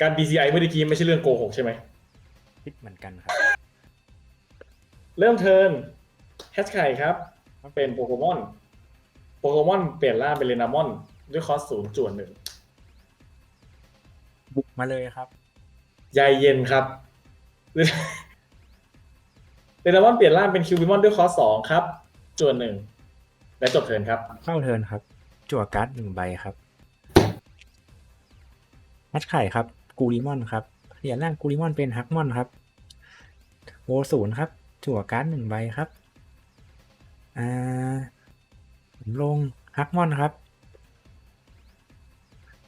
การ BCI เมื่อกี้ไม่ใช่เรื่องโกหกใช่ไหมคิดเหมือนกันครับ เริ่มเทิร์นแฮชไข่ครับเป็นโปเกมอนโปเกมอนเปลี่ยนร่างเป็นเรนามอน ด้วยคอสศูนย์จวนหนึ่งบุกมาเลยครับยายเย็นครับเรนามอนเปลี่ยนร่างเป็นคิวบิมอนด้วยคอสสองครับจวนหนึ่งและจบเทิร์นครับ เข้าเทิร์นครับ จั่วการ์ดหนึ่งใบครับแมทไข่ครับ กูริมอนครับเปลี่ยนร่างกูริมอนเป็นฮักมอนครับโวศูนย์ครับจั่วการ์ดหนึ่งใบครับอ่าผมลงฮักมอนครับ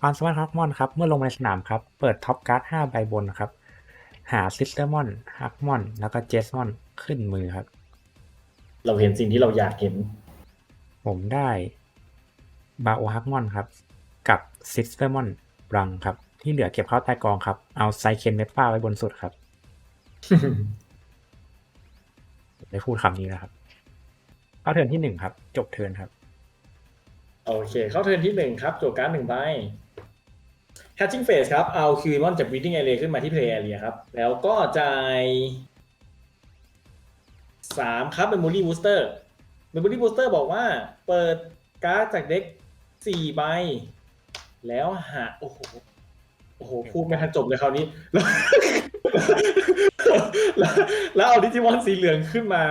ความสามารถฮักมอนครับ เมื่อลงในสนามครับ เปิดท็อปการ์ดห้าใบบนครับ หาซิสเตอร์มอนฮักมอน แล้วก็เจสมอนขึ้นมือครับ เราเห็นสิ่งที่เราอยากเห็น ผมได้บาโอฮักมอนครับ กับซิสเตอร์มอนรังครับ ที่เหลือเก็บเข้าใต้กองครับ เอาไซเคนเมฟ้าไว้บนสุดครับ ได้พูดคำนี้นะครับ เข้าเทิร์นที่หนึ่งครับ จบเทิร์นครับ โอเค เข้าเทิร์นที่หนึ่งครับจทย์การ์ดหนึ่งใบ Hatching Phase ครับ เอาคิวมอนจาก Breeding Area ขึ้นมาที่ Play Area ครับ แล้วก็จ่ายสามครับ Memory Booster Memory Booster บอกว่า เปิดการ์ดจากเด็กสี่ใบ แล้วหาโอ้โห โอ้โหพูดไม่ทันจบเลยคราวนี้แล้วแล้วแล้วเอาดิจิมอนสีเหลืองขึ้นมา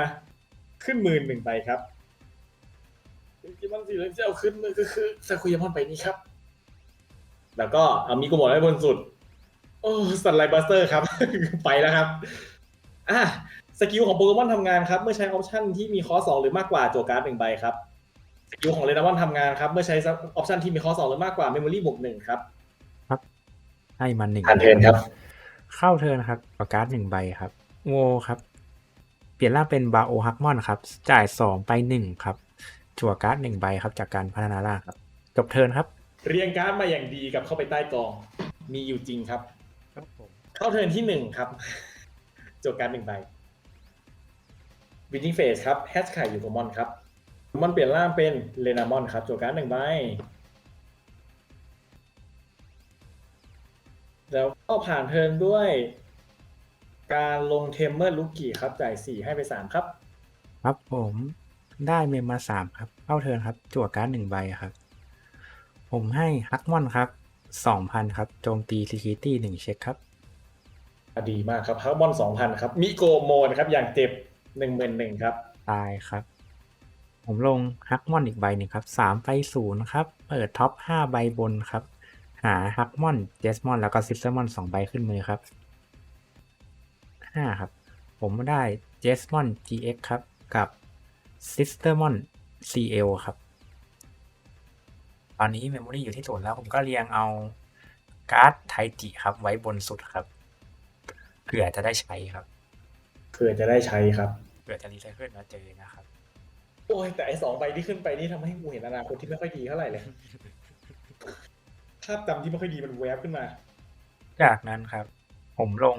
ขึ้นมือหนึ่งใบครับดิจิมอนสีเหลืองที่เอาขึ้นมือก็คือซาคุยามอนไปนี้ครับ แล้วก็เอามีกุโมะไว้บนสุด โอ้สันไลบัสเตอร์ครับ ไปแล้วครับอะสกิลของโปเกมอนทำงานครับ เมื่อใช้ออปชันที่มีคอสองหรือมากกว่าโจการ์ดหนึ่งใบครับสกิลของเรนามอนทำงานครับ เมื่อใช้ออปชันที่มีคอสองหรือมากกว่าเมมโมรี่บวกหนึ่งครับ ให้มันหนึ่งผ่านเทิร์นครับ เข้าเทิร์นครับเอาการ์ดหนึ่งใบครับโวครับ เปลี่ยนร่างเป็นบาโอฮักมอนครับ จ่ายสองไปหนึ่งครับ จั่วการ์ดหนึ่งใบครับ จากการพัฒนาร่างครับจบเทิร์นครับ เรียงการ์ดมาอย่างดีกับเข้าไปใต้กอง มีอยู่จริงครับ ครับผมเข้าเทิร์นที่หนึ่งครับโจการ์ดหนึ่งใบวินนิ่งเฟสครับแฮชไข่อยู่กับมอนครับมอนเปลี่ยนร่างเป็นเลนามอนครับโจการ์ดหนึ่งใบ แล้วก็ผ่านเทิร์นด้วย การลงเทมเมอร์ลูกี้ครับ จ่ายสี่ให้ไปสามครับ ครับผมได้เมมมาสามครับเข้าเทิร์นครับ จั่วการ์ดหนึ่งใบครับ ผมให้ฮักมอนครับสองพันครับ โจมตีซิคิตี้หนึ่งเช็คครับ ดีมากครับฮาร์บอนสองพันครับ มิโกโมนะครับ อย่างเจ็บหนึ่งหมื่นหนึ่งครับ ตายครับ ผมลงฮักมอนอีกใบหนึ่งครับสามไปศูนย์ครับ เปิดท็อปห้าใบบนครับ หาฮักมอนเจสมอนแล้วก็ซิสเตอร์มอนสองใบขึ้นมือครับห้าครับ ผมได้เจสมอน GX ครับ กับซิสเตอร์มอน CL ครับ ตอนนี้เมมโมรีอยู่ที่ศูนย์แล้วผมก็เรียงเอาการ์ดไทจิครับ ไว้บนสุดครับเผื่อจะได้ใช้ครับเพื่อจะได้ใช้ครับเผื่อจะรีไซเคิลมาเจอนะครับ โอ้ยแต่ไอ้สองใบที่ขึ้นไปนี่ทำให้กูเห็นอนาคตที่ไม่ค่อยดีเท่าไหร่เลย ภาพจำที่ไม่ค่อยดีมันแวบขึ้นมา จากนั้นครับ ผมลง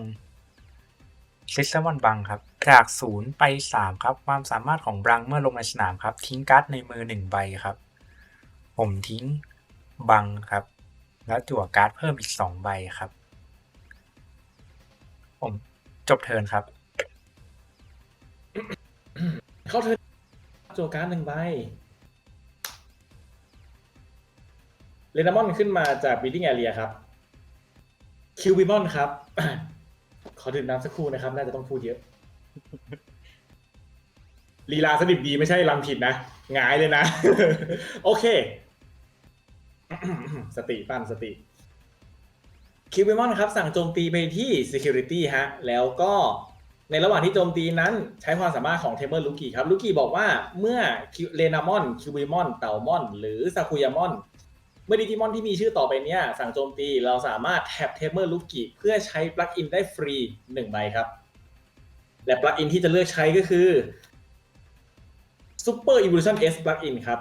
ซิสเตอร์มอนบังครับ จากศูนย์ไปสามครับ ความสามารถของบังเมื่อลงในสนามครับ ทิ้งการ์ดในมือหนึ่งใบครับ ผมทิ้งบังครับ แล้วจั่วการ์ดเพิ่มอีกสองใบครับ ผมจบเทิร์นครับ เข้าเทิร์นโจการ์ดหนึ่งใบ เรนามอนขึ้นมาจากบีดิ้งแอเรียครับคิวบิมอนครับ ขอดื่มน้ำสักครู่นะครับ น่าจะต้องพูดเยอะ ลีลาสดิบดีไม่ใช่ลำผิดนะหงายเลยนะ โอเค สติปั้นสติคิวบิมอนครับ สั่งโจมตีไปที่ Security ฮะ แล้วก็ในระหว่างที่โจมตีนั้นใช้ความสามารถของเทมเ e อร์ลูกี้ครับลูกี้บอกว่าเมื่อเรนามอนคิวบิมอนเต่ามอน หรือซากุยามอน เมื่อดิจิมอนที่มีชื่อต่อไปเนี้ยสั่งโจมตีเราสามารถแท็บเทมเ e อร์ลูกี้เพื่อใช้ปลั๊กอินได้ฟรีหนึ่งใบครับ และปลั๊กอินที่จะเลือกใช้ก็คือ Super Evolution S Plugin ครับ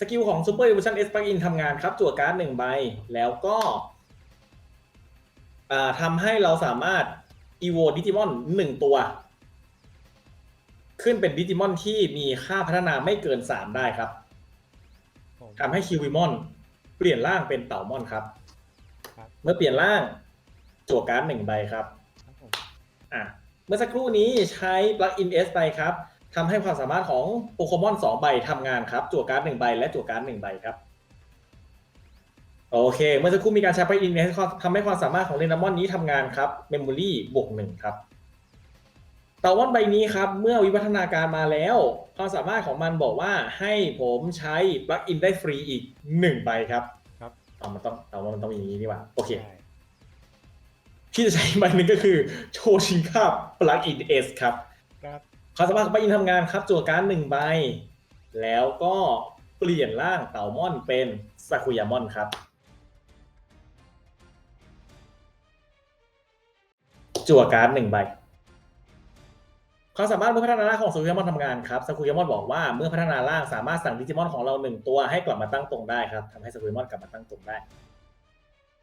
สกิลของ Super Evolution S Plugin ทำงานครับจั่วการ์ดหนึ่งใบ แล้วก็อ่าทำให้เราสามารถ Evo Digimon หนึ่งตัว ขึ้นเป็นดิจิมอนที่มีค่าพัฒนาไม่เกิน 3 ได้ครับทำให้คิวิมอน เปลี่ยนร่างเป็นเต่ามอนครับ ครับ เมื่อเปลี่ยนร่างจั่วการ์ดหนึ่งใบครับ ครับผมอะเมื่อสักครู่นี้ใช้ปลั๊กอิน S ไปครับทำให้ความสามารถของโปเกมอนสองใบทำงานครับ จั่วการ์ดหนึ่งใบและจั่วการ์ดหนึ่งใบครับ โอเค เมื่อสักครู่มีการใช้ปลั๊กอิน S ทำให้ความสามารถของเรนามอนนี้ทำงานครับเมมโมรี่บวกหนึ่งครับ เต่ามอนใบนี้ครับเมื่อวิวัฒนาการมาแล้ว ความสามารถของมันบอกว่าให้ผมใช้ปลั๊กอินได้ฟรีอีกหนึ่งใบครับครับ เอามันต้องเอาว่ามันต้องอย่างนี้ดีกว่าโอเคใช่ที่จะใช้อีกใบหนึ่งก็คือโชชิงคาปลั๊กอินเอสครับครับความสามารถของปลั๊กอินทำงานครับจั่วการ์ดหนึ่งใบ แล้วก็เปลี่ยนร่างเต่ามอนเป็นซากุยามอนครับ จั่วการ์ดหนึ่งใบ ความสามารถเมื่อพัฒนาร่างของซากุยามอนทำงานครับซากุยามอนบอกว่าเมื่อพัฒนาร่างสามารถสั่งดิจิมอนของเราหนึ่งตัวให้กลับมาตั้งตรงได้ครับทำให้ซากุยามอนกลับมาตั้งตรงได้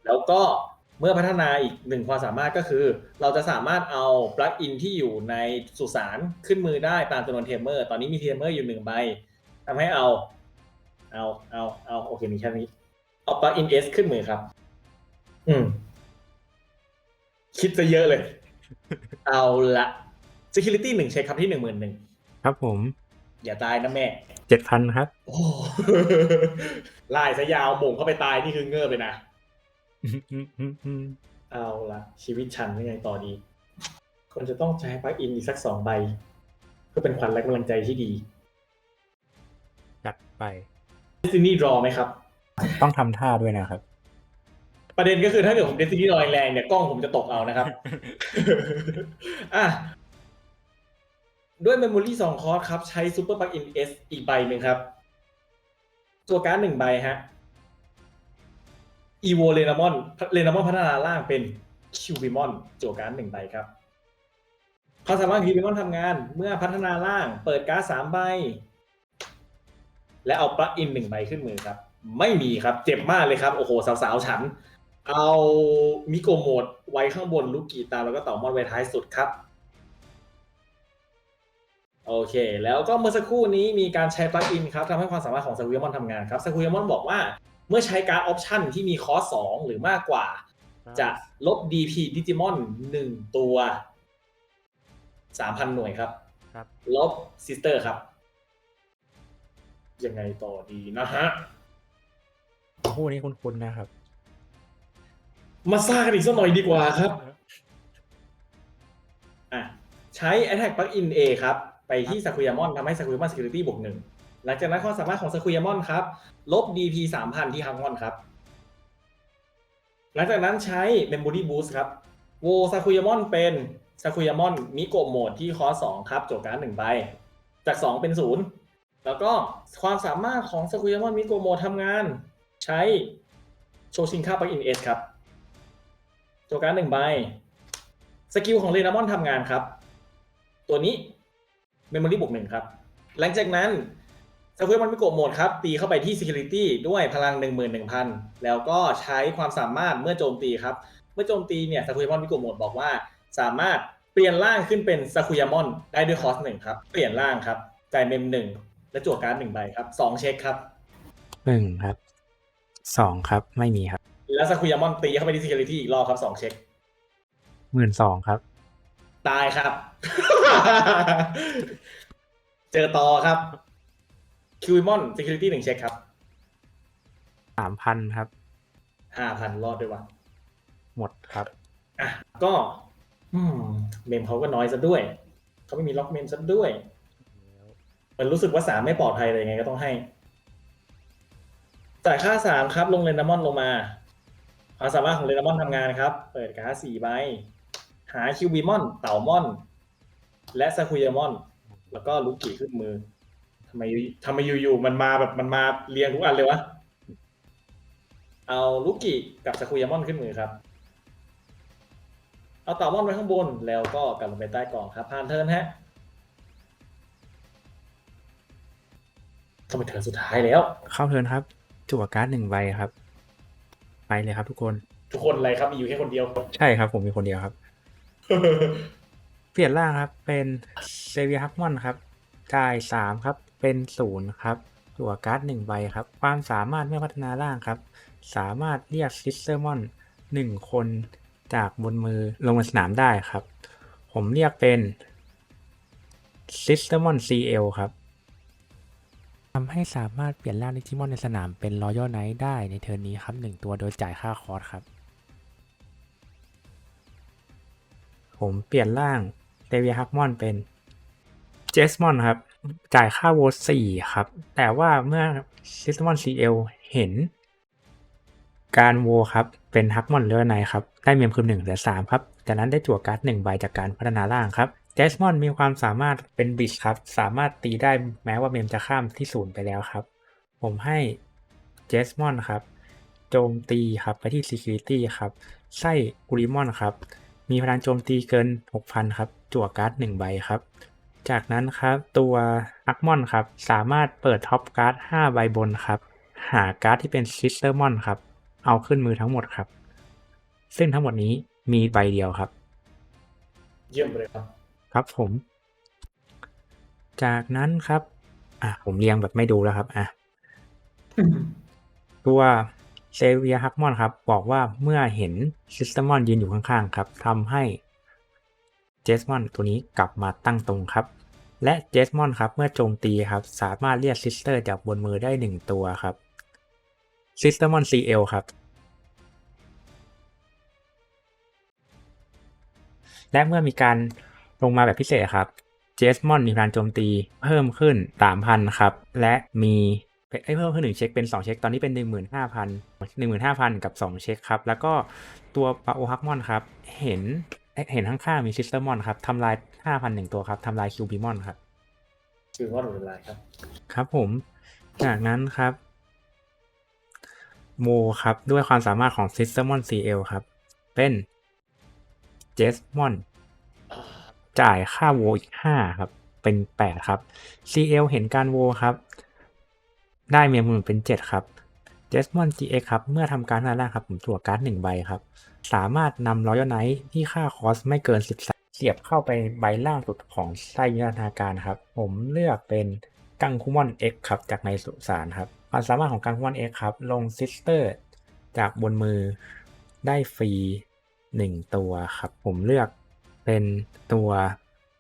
แล้วก็เมื่อพัฒนาอีกหนึ่งความสามารถก็คือ เราจะสามารถเอาปลั๊กอินที่อยู่ในสุสานขึ้นมือได้ตามจำนวนเทมเมอร์ ตอนนี้มีเทมเมอร์อยู่หนึ่งใบทำให้เอา เอา เอา เอาโอเคมีแค่นี้เอาปลั๊กอินเอสขึ้นมือครับ อืม คิดจะเยอะเลย เอาละ security หนึ่งเช็คครับที่หนึ่งหมื่นหนึ่งครับผม อย่าตายนะแม่เจ็ดพันครับ โอ้ลายซะยาวหม่งเข้าไปตายนี่คือเงือบเลยนะ เอาละชีวิตฉันยังไงต่อดีคนจะต้องใช้ปลั๊กอินอีกสักสองใบ เพื่อเป็นขวัญและกำลังใจที่ดีจัดไป d e s t i n y Draw ไหมครับ ต้องทำท่าด้วยนะครับ ประเด็นก็คือถ้าเกิดผม Destiny Draw แรงๆเนี่ยกล้องผมจะตกเอานะครับ อะ ด้วยเมมโมรี่สองคอร์สครับ ใช้ Super Plug-in S อีกใบหนึ่งครับ ตัวการ์ดหนึ่งใบฮะ Evo r e n a m o n r e n a m o n พัฒนาร่างเป็น Cubimon จั่วการ์ดหนึ่งใบครับความสามารถของ Cubimon ทำงาน เมื่อพัฒนาร่างเปิดการ์ดสามใบ และเอาปลั๊กอินหนึ่งใบขึ้นมือครับ ไม่มีครับ เจ็บมากเลยครับ โอ้โห สาวๆ ฉัน เอามิโกโหมดไว้ข้างบนลูกกีตาแล้วก็ต่อมอนไว้ท้ายสุดครับ โอเค แล้วก็เมื่อสักครู่นี้มีการใช้ปลั๊กอินครับทำให้ความสามารถของซากุยามอนทำงานครับซากุยามอนบอกว่า เมื่อใช้การ์ดออปชันที่มีคอสสองหรือมากกว่า จะลบ DP ดิจิมอนหนึ่งตัว3,000หน่วยครับ ครับ ลบซิสเตอร์ครับ ยังไงต่อดีนะฮะคู่นี้คุ้นๆนะครับ มาซ่ากันอีกสักหน่อยดีกว่าครับ อะ ใช้ Attack Plugin A ครับ ไปที่ซากุยามอนทำให้ซากุยามอน Security บวกหนึ่งหลังจากนั้นความสามารถของซากุยามอนครับ ลบ DP 3,000ที่ฮังมอนครับ หลังจากนั้นใช้ Memory Boost ครับ โวซากุยามอนเป็นซากุยามอนมิโกโหมดที่คอสองครับโจการหนึ่งใบ จาก 2 เป็น 0 แล้วก็ความสามารถของซากุยามอนมิโกโหมดทำงาน ใช้โชชินคาปักอินเอสครับโจการหนึ่งใบ สกิลของเรนามอนทำงานครับ ตัวนี้ เมมโมรี่บวกหนึ่งครับ หลังจากนั้นซากุยมันมิโกะโหมดครับ ตีเข้าไปที่ Security ด้วยพลัง 11,000 แล้วก็ใช้ความสามารถเมื่อโจมตีครับ เมื่อโจมตีเนี่ยซากุยมอนมิโกะโหมดบอกว่า สามารถเปลี่ยนร่างขึ้นเป็นซากุยามอนได้ด้วยคอสหนึ่งครับ เปลี่ยนร่างครับ จ่ายเมมหนึ่งและจั่วการ์ดหนึ่งใบครับสองเช็คครับหนึ่งครับสองครับไม่มีครับ แล้วซากุยามอนตีเข้าไปที่ Security อีกรอบครับสองเช็คหมื่นสองครับ ตายครับ เจอต่อครับคิวมอน Security หนึ่งเช็คครับสามพันครับ ห้าพันรอดด้วยวะหมดครับ อะก็ อืม เมมเขาก็น้อยซะด้วย เขาไม่มีล็อกเมมซะด้วย มันรู้สึกว่าสามไม่ปลอดภัยเลยไงก็ต้องให้จ่ายค่าสามครับ ลงเรนดามอนลงมาความสามารถของเรนดามอนทำงานครับ เปิดการ์ดสี่ใบ หาคิวบีมอน เต่ามอน และซาคุยามอน แล้วก็ลูกิขึ้นมือทำไมทำไมอยู่ๆมันมาแบบมันมาเรียงทุกอันเลยวะ เอาลูกิกับซาคุยามอนขึ้นมือครับ เอาเต่ามอนไว้ข้างบนแล้วก็กลับลงไปใต้กล่องครับผ่านเทิร์นฮะเข้าไปเทิร์นสุดท้ายแล้ว เข้าเทิร์นครับจั่วการ์ดหนึ่งใบครับ ไปเลยครับทุกคน ทุกคนอะไรครับมีอยู่แค่คนเดียว ใช่ครับ ผมมีคนเดียวครับ เปลี่ยนร่างครับ เป็นเซเวียฮักมอนครับจ่ายสามครับ เป็นศูนย์ครับจั่วการ์ดหนึ่งใบครับ ความสามารถเมื่อพัฒนาร่างครับ สามารถเรียกซิสเตอร์มอนหนึ่งคนจากบนมือลงบนสนามได้ครับ ผมเรียกเป็น Systemon CL ครับทำให้สามารถเปลี่ยนร่างดิจิมอนในสนามเป็น Royal Knight ได้ในเทิร์นนี้ครับ1ตัวโดยจ่ายค่าคอร์สครับ ผมเปลี่ยนร่าง เวียฮักมอนเป็นเจสมอนครับ จ่ายค่าโวสี่ครับ แต่ว่าเมื่อ Systemon CL เห็น การโวครับเป็นฮักมอนเลือไนครับ ได้เมมคือ1เหลือ3ครับ จากนั้นได้จั่วการ์ด1ใบจากการพัฒนาร่างครับเจสมอนมีความสามารถเป็นบิชครับ สามารถตีได้แม้ว่าเมมจะข้ามที่ศูนย์ไปแล้วครับ ผมให้เจสมอนครับ โจมตีครับไปที่ Security ครับ ไส้กริมอนครับ มีพลังโจมตีเกิน 6,000 ครับ จั่วการ์ด1ใบครับ จากนั้นครับตัวอักมอนครับสามารถเปิดท็อปการ์ด5ใบบนครับ หาการ์ดที่เป็นซิสเตอร์มอนครับ เอาขึ้นมือทั้งหมดครับ ซึ่งทั้งหมดนี้มีใบเดียวครับ เยี่ยมไปเลยครับ ครับผม จากนั้นครับ อะผมเรียงแบบไม่ดูแล้วครับ อะ ตัวเซเวียฮักมอนครับ บอกว่าเมื่อเห็นซิสเตอร์มอนยืนอยู่ข้างๆ ครับทำให้ เจสมอนตัวนี้กลับมาตั้งตรงครับ และเจสมอนครับเมื่อโจมตีครับสามารถเรียกซิสเตอร์จากบนมือได้หนึ่งตัวครับซิสเตอร์มอน CL ครับ และเมื่อมีการลงมาแบบพิเศษครับเจสมอนมีพลังโจมตีเพิ่มขึ้น 3,000 ครับ และมีเอ้ยเพิ่มขึ้นหนึ่งเช็คเป็น 2 เช็ค ตอนนี้เป็น 15,000 15,000 กับ 2 เช็คครับ แล้วก็ตัวปาโอฮักมอนครับ เห็น เอ๊ะเห็นข้างๆมีซิสเตอร์มอนครับทำลาย5,000หนึ่งตัวครับทำลายคิวบิมอนครับชื่อว่าหรืออะไรครับ ครับผม จากนั้นครับ โมครับ ด้วยความสามารถของ s y s t e m o n CL ครับ เป็น j e s m o n จ่ายค่าโวอีก5ครับ เป็น8ครับ CL เห็นการโวครับ ได้เมียมือเป็น7ครับ j e s m o n GX ครับ เมื่อทำการหน้าแรกครับผมจั่วการ์ด1ใบครับ สามารถนำรอยัลไนท์ที่ค่าคอสไม่เกิน 13 เสียบเข้าไปใบล่างสุดของไส้วิวัฒนาการครับ ผมเลือกเป็นกังคุมอน X ครับ จากในสุสานครับ ความสามารถของกังคุมอน X ครับ ลงซิสเตอร์จากบนมือได้ฟรี 1 ตัวครับ ผมเลือกเป็นตัว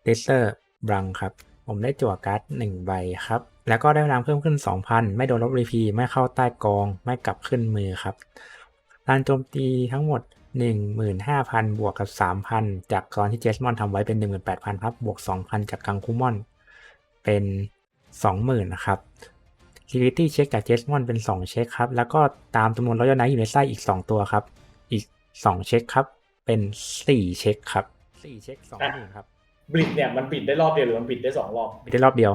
เ e สเตอร์บรังครับ ผมได้จั่วการ์ด1ใบครับ แล้วก็ได้พลังเพิ่มขึ้น 2,000 ไม่โดนลบรีพีไม่เข้าใต้กอง ไม่กลับขึ้นมือครับการโจมตีทั้งหมด 15,000 บวกกับ 3,000 จากตอนที่เจสมอนทำไว้เป็น 18,000 ครับ บวก 2,000 จากกังคุมอน เป็น 20,000 นะครับ Security เช็คจากเจสมอนเป็น 2 เช็คครับ แล้วก็ตามจำนวนรอยไนท์อยู่ในไส้อีก 2 ตัวครับ อีก 2 เช็คครับ เป็น 4 เช็คครับ 4 เช็ค 20,000 ครับ บลิดเนี่ยมันปิดได้รอบเดียวหรือมันปิดได้สองรอบบิดได้รอบเดียว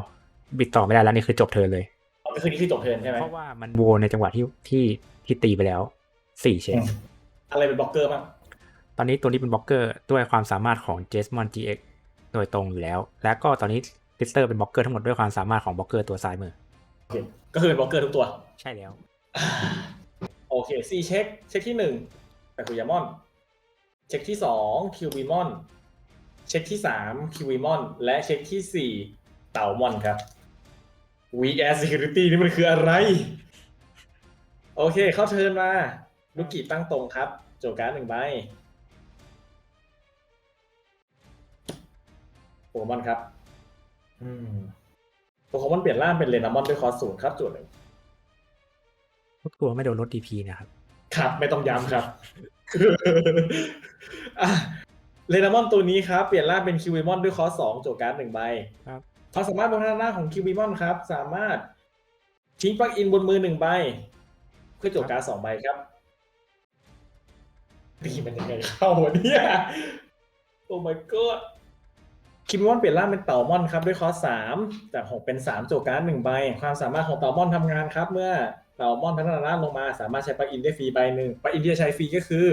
บิดต่อไม่ได้แล้วนี่คือจบเทิร์นเลยอ๋อก็คือนี่คือจบเทิร์นใช่ไหมเพราะว่ามันโวในจังหวะที่ที่ที่ตีไปแล้ว4เช็คอะไรเป็นบล็อกเกอร์บ้างตอนนี้ตัวนี้เป็นบล็อกเกอร์ด้วยความสามารถของ j e s m o n GX โดยตรงอยู่แล้ว และก็ตอนนี้ลิสเตอร์เป็นบล็อกเกอร์ทั้งหมดด้วยความสามารถของบล็อกเกอร์ตัวซ้ายมือโอเคก็คือเป็นบล็อกเกอร์ทุกตัว ใช่แล้ว โอเคซีเช็คเช็คที่หนึ่งแต่คุยามอน เช็คที่สองคิวบีมอน เช็คที่สามคิวบีมอน และเช็คที่สี่เต่ามอนครับ We Air Security นี่มันคืออะไร โอเค เข้าเทิร์นมาลูกกีตั้งตรงครับ โจการ์ดหนึ่งใบโปเกมอนครับ อืมโปเกมอนเปลี่ยนร่างเป็นเรนามอนด้วยคอสศูนย์ครับจุดหนึ่งทุกตัวไม่โดนลด DP นะครับ ครับ ไม่ต้องย้ำครับอะเรนามอนตัวนี้ครับ เปลี่ยนร่างเป็นคิว i มอนด้วยคอสสองโจทย์การ์ดหนึ่งใบครับ ความสามารถบนหน้าหน้าของคิว i มอนครับ สามารถทิ้งปลั๊กอินบนมือหนึ่งใบ เพื่อโจทย์การ์ดสองใบครับตีมันยังไงเข้าวะเนี่ยโอ้ my god คิมมอนเปลี่ยนร่างเป็นเต่ามอนครับด้วยคอสสามจากหกเป็นสามโจทย์การ์ดหนึ่งใบ ความสามารถของเต่ามอนทำงานครับ เมื่อเต่ามอนพัฒนาร่างลงมา สามารถใช้ปลั๊กอินได้ฟรีใบหนึ่งปลั๊กอินที่จะใช้ฟรีก็คือ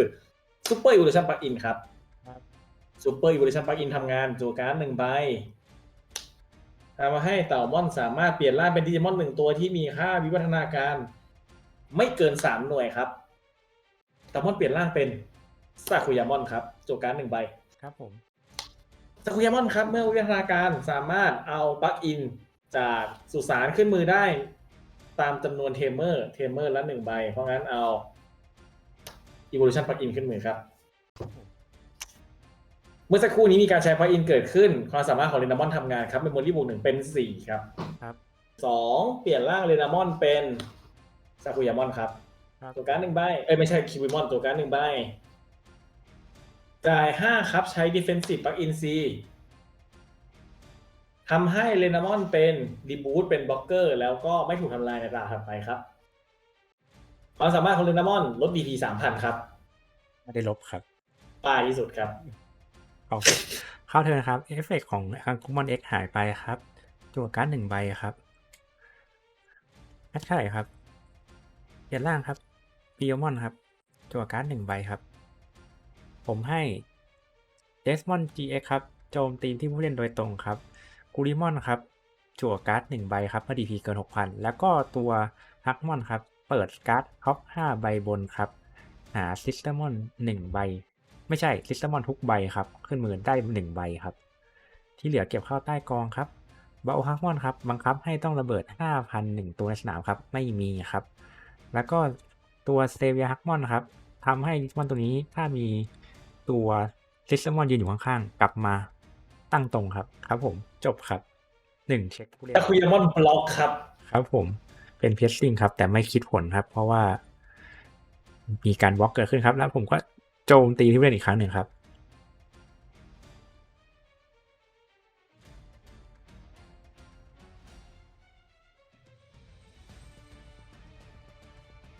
ซูเปอร์อี l ว t ชันปลั๊กอินครับครับซูเปอร์อี l ว t ชันปลั๊กอินทำงานโจทย์การ์ดหนึ่งใบ ทำให้เต่ามอนสามารถเปลี่ยนร่างเป็นดิจิมอนหนึ่งตัวที่มีค่าวิวัฒนาการ ไม่เกินสามหน่วยครับเต่ามอนเปลี่ยนร่างเป็นซาคุยามอนครับโจทย์การ์ดหนึ่งใบครับผมซากุยามอนครับ เมื่อวิวัฒนาการสามารถเอาปลั๊กอินจากสุสานขึ้นมือได้ ตามจำนวนเทมเมอร์ เทมเมอร์ละหนึ่งใบ เพราะงั้นเอา Evolution ปลั๊กอินขึ้นมือครับ เมื่อสักครู่นี้มีการใช้พอยอินเกิดขึ้น ความสามารถของเรนามอนทำงานครับเมมโมรี่บวกหนึ่งเป็นสี่ครับครับสองเปลี่ยนร่างเรนามอนเป็นซากุยามอนครับ ครับ ตัวการดหนึ่งใบ เอ้ยไม่ใช่คิวิมอนตัวการดหนึ่งใบ จ่ายห้าครับใช้ Defensive Plug in C ทำให้เรนามอนเป็นดีบูตเป็นบล็อกเกอร์ แล้วก็ไม่ถูกทำลายในตาถัดไปครับ ความสามารถของเรนามอนลด DP สามพันครับ ไม่ได้ลบครับป้ายที่สุดครับ เอาเข้าเทินครับเอฟเฟกของอังคุมอนเอ็กหายไปครับจั่วการ์ดหนึ่งใบครับแอดเท่าไหร่ครับเยนร่างครับปิโอมอนครับจั่วการ์ดหนึ่งใบครับ ผมให้เดสมอน GX ครับโจมตีที่ผู้เล่นโดยตรงครับกูริมอนครับจั่วการ์ดหนึ่งใบครับเมื่อ DP เกิน6,000แล้วก็ตัวฮักมอนครับ เปิดการ์ดท็อป5ใบบนครับ หาซิสเตอร์มอนหนึ่งใบ ไม่ใช่ซิสเตมอนทุกใบครับ ขึ้นมือได้หนึ่งใบครับ ที่เหลือเก็บเข้าใต้กองครับบาโอฮักมอนครับบังคับให้ต้องระเบิด 5,001 ตัวในสนามครับ ไม่มีครับ แล้วก็ตัวสเตเวียฮักมอนครับทำให้ลิสมอนตัวนี้ถ้ามีตัวซิสเตมอนยืนอยู่ข้างๆ กลับมาตั้งตรงครับ ครับผมจบครับหนึ่งเช็คผู้เล่นซากุยามอนบล็อกครับ ครับผมเป็นเพ s ซิ่งครับ แต่ไม่คิดผลครับ เพราะว่ามีการบล็อกเกิดขึ้นครับ แล้วผมก็ โจมตีที่เล่นอีกครั้งหนึ่งครับ